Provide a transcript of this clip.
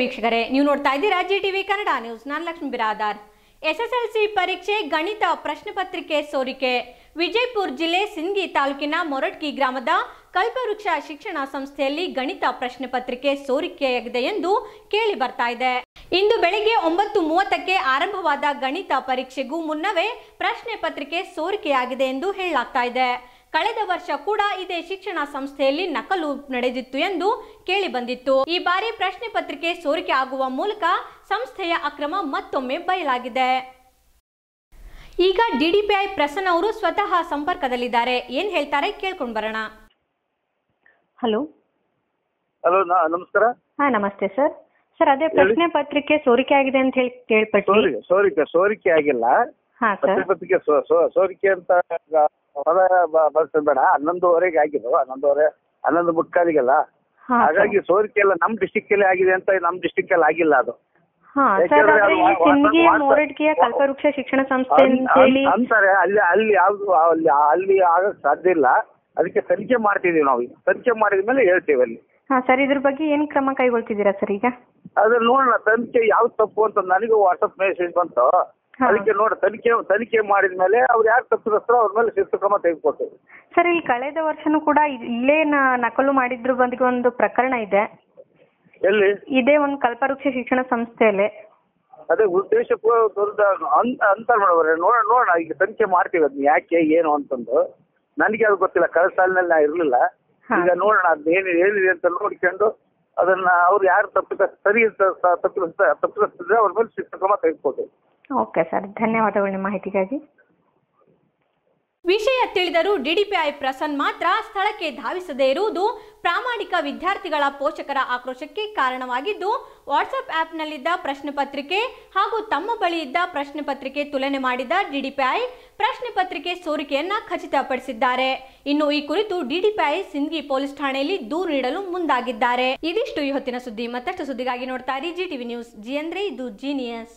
ವೀಕ್ಷಕರೇ, ನೀವು ನೋಡ್ತಾ ಇದ್ದೀರಾ ಜಿ ಟಿವಿ ಕನ್ನಡ ನ್ಯೂಸ್. ನಾನು ಲಕ್ಷ್ಮಿ ಬಿರಾದಾರ್. ಎಸ್ಎಸ್ಎಲ್ಸಿ ಪರೀಕ್ಷೆ, ಗಣಿತ ಪ್ರಶ್ನೆ ಪತ್ರಿಕೆ ಸೋರಿಕೆ. ವಿಜಯಪುರ ಜಿಲ್ಲೆ ಸಿಂಗಿ ತಾಲೂಕಿನ ಮೊರಟ್ಗಿ ಗ್ರಾಮದ ಕಲ್ಪವೃಕ್ಷ ಶಿಕ್ಷಣ ಸಂಸ್ಥೆಯಲ್ಲಿ ಗಣಿತ ಪ್ರಶ್ನೆ ಪತ್ರಿಕೆ ಸೋರಿಕೆಯಾಗಿದೆ ಎಂದು ಕೇಳಿ ಬರ್ತಾ ಇದೆ. ಇಂದು ಬೆಳಗ್ಗೆ ಒಂಬತ್ತು ಮೂವತ್ತಕ್ಕೆ ಆರಂಭವಾದ ಗಣಿತ ಪರೀಕ್ಷೆಗೂ ಮುನ್ನವೇ ಪ್ರಶ್ನೆ ಪತ್ರಿಕೆ ಸೋರಿಕೆಯಾಗಿದೆ ಎಂದು ಹೇಳಲಾಗ್ತಾ ಇದೆ. ಕಳೆದ ವರ್ಷ ಕೂಡ ಇದೇ ಶಿಕ್ಷಣ ಸಂಸ್ಥೆಯಲ್ಲಿ ನಕಲು ನಡೆದಿತ್ತು ಎಂದು ಕೇಳಿ ಬಂದಿತ್ತು. ಈ ಬಾರಿ ಪ್ರಶ್ನೆ ಪತ್ರಿಕೆ ಸೋರಿಕೆ ಆಗುವ ಮೂಲಕ ಸಂಸ್ಥೆಯ ಅಕ್ರಮ ಮತ್ತೊಮ್ಮೆ ಬಯಲಾಗಿದೆ. ಈಗ ಡಿಡಿಪಿಐ ಪ್ರಸನ್ನ ಅವರು ಸ್ವತಃ ಸಂಪರ್ಕದಲ್ಲಿದ್ದಾರೆ. ಏನ್ ಹೇಳ್ತಾರೆ ಕೇಳ್ಕೊಂಡ್ ಬರೋಣ. ಹಲೋ. ಹಲೋ ನಮಸ್ಕಾರ. ಹಾ ನಮಸ್ತೆ ಸರ್. ಸರ್ ಅದೇ ಪ್ರಶ್ನೆ ಪತ್ರಿಕೆ ಸೋರಿಕೆ ಆಗಿದೆ ಅಂತ ಹೇಳಿ ಕೇಳ್ಪಟ್ಟು ಸೋರಿಕೆ ಸೋರಿಕೆ ಆಗಿಲ್ಲ. ಪ್ರಶ್ನೆ ಪತ್ರಿಕೆ ಸೋರಿಕೆ ಅಂತ ಪದ ಬಸ್ ಬೇಡ. ಹನ್ನೊಂದುವರೆಗೆ ಆಗಿದ್ದು. ಹನ್ನೊಂದುವರೆ ಹನ್ನೊಂದು ಮುಕ್ಕಾಲಿಗೆಲ್ಲ. ಹಾ ಸರ್. ಹಾಗಾಗಿ ಸೋರಿಕೆ ಎಲ್ಲ ನಮ್ ಡಿಸ್ಟಿಕ್ ಅಲ್ಲಿ ಆಗಿದೆ ಅಂತ ನಮ್ ಡಿಸ್ಟಿಕ್ ಅಲ್ಲಿ ಆಗಿಲ್ಲ ಅದು. ಹಾ ಸರ್ ಯಾಕೆಂದ್ರೆ ಆದ್ರೆ ಅದು ಈ ವಾ- ಸಿಂದಗಿ ವಾ- ಮೋರಡ್ಗಿಯ ಕಲ್ಪವೃಕ್ಷ ಶಿಕ್ಷಣ ಸಂಸ್ಥೆ ಅನ್- ಅಂತ ಹೇಳಿ ಅನ್- ಅಂತಾರೆ. ಅಲ್ಲಿ ಅಲ್ಲಿ ಯಾವ್ದು ಅಲ್ಲಿ ಅಲ್ಲಿ ಆಗಕ್ ಸಾಧ್ಯ ಇಲ್ಲ. ಅದಕ್ಕೆ ತನಿಖೆ ಮಾಡ್ತಿದೀವಿ ನಾವು. ಈಗ. ತನಿಖೆ ಮಾಡಿದ ಮೇಲೆ ಹೇಳ್ತೀವಿ ಅಲ್ಲಿ. ಹಾ ಸರ್ ಇದ್ರ ಬಗ್ಗೆ ಏನ್ ಕ್ರಮ ಕೈಗೊಳ್ತಿದ್ದೀರಾ ಸರ್ ಈಗ? ಅದ್ರ ನೋಡೋಣ. ತನಿಖೆ ಯಾವ್ದು ತಪ್ಪು ಅಂತ ನನಗೂ ವಾಟ್ಸಪ್ ಮೆಸೇಜ್ ಬಂತು. ಅದಕ್ಕೆ ನೋಡಿ ತನಿಖೆ ತನಿಖೆ ಮಾಡಿದ ಮೇಲೆ ಅವ್ರು ಯಾರು ತಪ್ಪಿಸ್ತಾರೋ ಅವ್ರ ಮೇಲೆ ಶಿಸ್ತು ಕ್ರಮ ತೆಗೆದುಕೊಳ್ತೇವೆ ಸರ್ ಇಲ್ಲಿ ಕಳೆದ ವರ್ಷನೂ ಕೂಡ ಇಲ್ಲೇ ನ- ನಕಲು ಮಾಡಿದ್ರು ಬಂದಿಗೆ ಒಂದು ಪ್ರಕರಣ ಇದೆ ಎಲ್ಲಿ ಇದೇ ಒಂದು ಕಲ್ಪವೃಕ್ಷ ಶಿಕ್ಷಣ ಸಂಸ್ಥೆಯಲ್ಲಿ ಅದೇ ಉದ್ದೇಶ ಅಂತ ಅಂತಾರೆ ನೋಡೋಣ ನೋಡ ನೋಡೋಣ ಈಗ ತನಿಖೆ ಮಾಡ್ತೀವಿ ಅದ್ನ ಯಾಕೆ ಏನು ಅಂತಂದು ನನಗೆ ಅದು ಗೊತ್ತಿಲ್ಲ ಕಳೆದ ಸಾಲಿನಲ್ಲಿ ನಾ ಇರಲಿಲ್ಲ ಈಗ ನೋಡೋಣ ಅದ್ ಏನು ಏನಿದೆ ಅಂತ ನೋಡ್ಕೊಂಡು ಅದನ್ನ ಅವ್ರು ಯಾರು ತಪ್ಪಿದ ಸರಿ ತಪ್ಪಿಸ್ತಿದ್ರೆ ಅವ್ರ ಮೇಲೆ ಶಿಕ್ಷಣ ಕ್ರಮ ತೆಗೆದುಕೊಡ್ತೀವಿ ಓಕೆ ಸರ್, ಧನ್ಯವಾದಗಳು ನಿಮ್ಮ ಮಾಹಿತಿಗಾಗಿ. ವಿಷಯ ತಿಳಿದರೂ ಡಿಡಿಪಿಐ ಪ್ರಸನ್ ಮಾತ್ರ ಸ್ಥಳಕ್ಕೆ ಧಾವಿಸದೇ ಇರುವುದು ಪ್ರಾಮಾಣಿಕ ವಿದ್ಯಾರ್ಥಿಗಳ ಪೋಷಕರ ಆಕ್ರೋಶಕ್ಕೆ ಕಾರಣವಾಗಿದ್ದು ವಾಟ್ಸಪ್ ಆ್ಯಪ್ನಲ್ಲಿದ್ದ ಪ್ರಶ್ನೆ ಪತ್ರಿಕೆ ಹಾಗೂ ತಮ್ಮ ಬಳಿ ಇದ್ದ ಪ್ರಶ್ನೆ ಪತ್ರಿಕೆ ತುಲನೆ ಮಾಡಿದ ಡಿಡಿಪಿಐ ಪ್ರಶ್ನೆ ಪತ್ರಿಕೆ ಸೋರಿಕೆಯನ್ನ ಖಚಿತಪಡಿಸಿದ್ದಾರೆ. ಇನ್ನು ಈ ಕುರಿತು ಡಿಡಿಪಿಐ ಸಿಂಧಿ ಪೊಲೀಸ್ ಠಾಣೆಯಲ್ಲಿ ದೂರು ನೀಡಲು ಮುಂದಾಗಿದ್ದಾರೆ. ಇದಿಷ್ಟು ಈ ಹೊತ್ತಿನ ಸುದ್ದಿ. ಮತ್ತಷ್ಟು ಸುದ್ದಿಗಾಗಿ ನೋಡ್ತಾ ಇರಿ, ಜಿ ಟಿವಿ ನ್ಯೂಸ್. ಜಿ ಅಂದ್ರೆ ಇದು ಜೀನಿಯಸ್